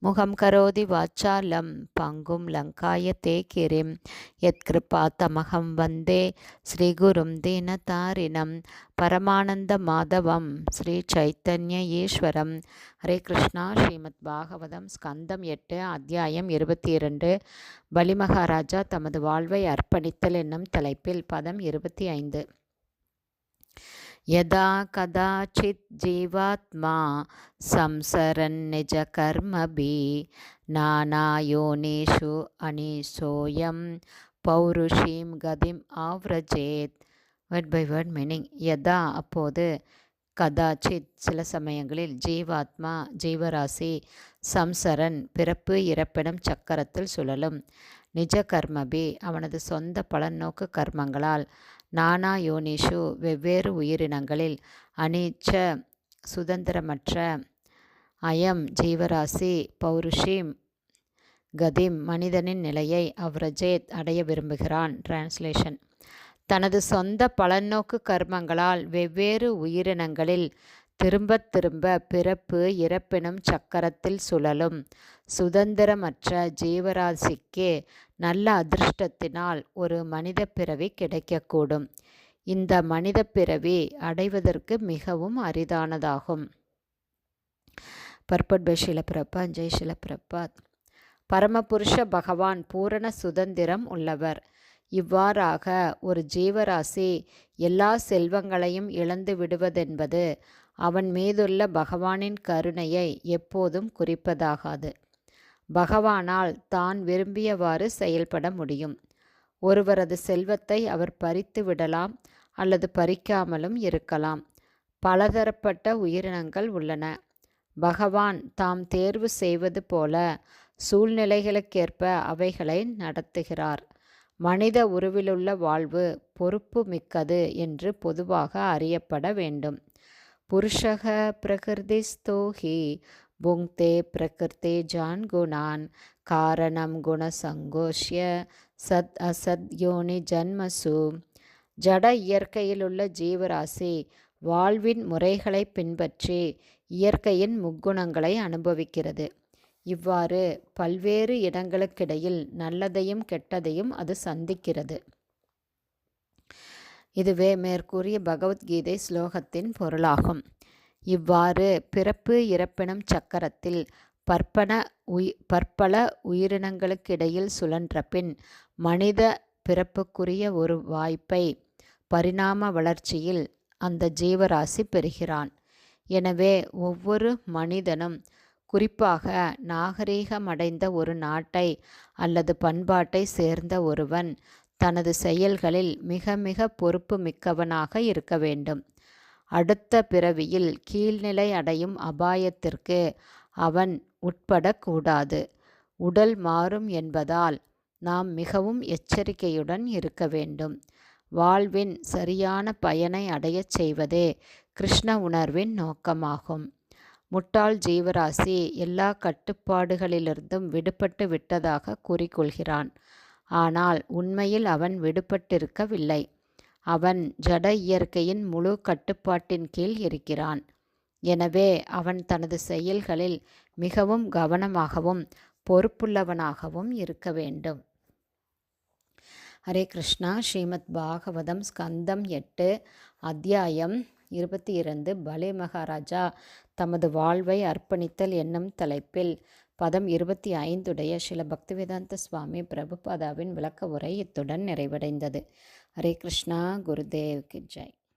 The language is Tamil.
முகம் கரோதி வாச்சாலம் பங்கும் லங்காய தே கிரிம் யத்கிருபா தமகம் வந்தே ஸ்ரீகுரும் தீனதாரிணம் பரமானந்த மாதவம் ஸ்ரீ சைத்தன்ய ஈஸ்வரம். ஹரே கிருஷ்ணா ஸ்ரீமத் பாகவதம் ஸ்கந்தம் எட்டு அத்தியாயம் இருபத்தி இரண்டு பலிமகாராஜா தமது வாழ்வை அர்ப்பணித்தல் என்னும் தலைப்பில் பதம் இருபத்தி ஐந்து. यदा कदाचित् जीवात्मा संसरन्निजकर्मभिः नानायोनिषु अनिशोऽयं பௌருஷீம் கதிம் ஆவ்ரஜேத் வேர்ட் பை வேர்ட் மீனிங் யதா அப்போது கதாச்சித் சில சமயங்களில் ஜீவாத்மா ஜீவராசி சம்சரன் பிறப்பு இறப்பிடம் சக்கரத்தில் சுழலும் நிஜ கர்மபி அவனது சொந்த பலநோக்கு கர்மங்களால் நானா யோனிஷு வெவ்வேறு உயிரினங்களில் அனிச்ச சுதந்திரமற்ற அயம் ஜீவராசி பௌருஷிம் கதிம் மனிதனின் நிலையை அவ்ரஜேத் அடைய விரும்புகிறான். டிரான்ஸ்லேஷன் தனது சொந்த பலநோக்கு கர்மங்களால் வெவ்வேறு உயிரினங்களில் திரும்பத் திரும்ப பிறப்பு இறப்பினும் சக்கரத்தில் சுழலும். சுதந்திரமற்ற ஜீவராசிக்கு நல்ல அதிர்ஷ்டத்தினால் ஒரு மனித பிறவி கிடைக்கக்கூடும். இந்த மனித பிறவி அடைவதற்கு மிகவும் அரிதானதாகும். பர்பட் பை ஷிலப்பிரப்பா ஜெய் ஷிலப்பிரப்பாத் பரமபுருஷ பகவான் பூரண சுதந்திரம் உள்ளவர். இவ்வாறாக ஒரு ஜீவராசி எல்லா செல்வங்களையும் இழந்து விடுவதென்பது அவன் மீதுள்ள பகவானின் கருணையை எப்போதும் குறிப்பதாகாது. பகவானால் தான் விரும்பியவாறு செயல்பட முடியும். ஒருவரது செல்வத்தை அவர் பறித்து விடலாம் அல்லது பறிக்காமலும் இருக்கலாம். பலதரப்பட்ட உயிரினங்கள் உள்ளன. பகவான் தாம் தேர்வு செய்வது போல சூழ்நிலைகளுக்கேற்ப அவைகளை நடத்துகிறார். மனித உருவிலுள்ள வாழ்வு பொறுப்பு மிக்கது என்று பொதுவாக அறியப்பட வேண்டும். புருஷக பிரகிருதிஸ்தோ ஹி புங்தே பிரகிருத்தே ஜான்குணான் காரணம் குணசங்கோஷ்ய சத் அசத் யோனி ஜன்மசு. ஜட இயற்கையிலுள்ள ஜீவராசி வாழ்வின் முறைகளை பின்பற்றி இயற்கையின் முக்குணங்களை அனுபவிக்கிறது. இவ்வாறு பல்வேறு இடங்களுக்கிடையில் நல்லதையும் கெட்டதையும் அது சந்திக்கிறது. இதுவே மேற்கூறிய பகவத்கீதை ஸ்லோகத்தின் பொருளாகும். இவ்வாறு பிறப்பு இறப்பினம் சக்கரத்தில் பற்பன உய் பற்பல உயிரினங்களுக்கிடையில் சுழன்ற பின் மனித பிறப்புக்குரிய ஒரு வாய்ப்பை பரிணாம வளர்ச்சியில் அந்த ஜீவராசி பெறுகிறான். எனவே ஒவ்வொரு மனிதனும் குறிப்பாக நாகரீகமடைந்த ஒரு நாட்டை அல்லது பண்பாட்டை சேர்ந்த ஒருவன் தனது செயல்களில் மிக மிக பொறுப்பு மிக்கவனாக இருக்க வேண்டும். அடுத்த பிறவியில் கீழ்நிலை அடையும் அபாயத்திற்கு அவன் உட்படக்கூடாது. உடல் மாறும் என்பதால் நாம் மிகவும் எச்சரிக்கையுடன் இருக்க வேண்டும். வாழ்வின் சரியான பயனை அடையச் செய்வதே கிருஷ்ண உணர்வின் நோக்கமாகும். முட்டாள் ஜீவராசி எல்லா கட்டுப்பாடுகளிலிருந்தும் விடுபட்டு விட்டதாக கூறிக்கொள்கிறான். ஆனால் உண்மையில் அவன் விடுபட்டிருக்கவில்லை. அவன் ஜட இயற்கையின் முழு கட்டுப்பாட்டின் கீழ் இருக்கிறான். எனவே அவன் தனது செயல்களில் மிகவும் கவனமாகவும் பொறுப்புள்ளவனாகவும் இருக்க வேண்டும். ஹரே கிருஷ்ணா. ஸ்ரீமத் பாகவதம் ஸ்கந்தம் எட்டு அத்தியாயம் இருபத்தி இரண்டு. பலே மகாராஜா தமது வாழ்வை அர்ப்பணித்தல் என்னும் தலைப்பில் பதம் இருபத்தி ஐந்துடைய சில பக்திவேதாந்த சுவாமி பிரபுபாதாவின் விளக்க உரை இத்துடன் நிறைவடைந்தது. ஹரே கிருஷ்ணா குருதேவ் ஜெய்.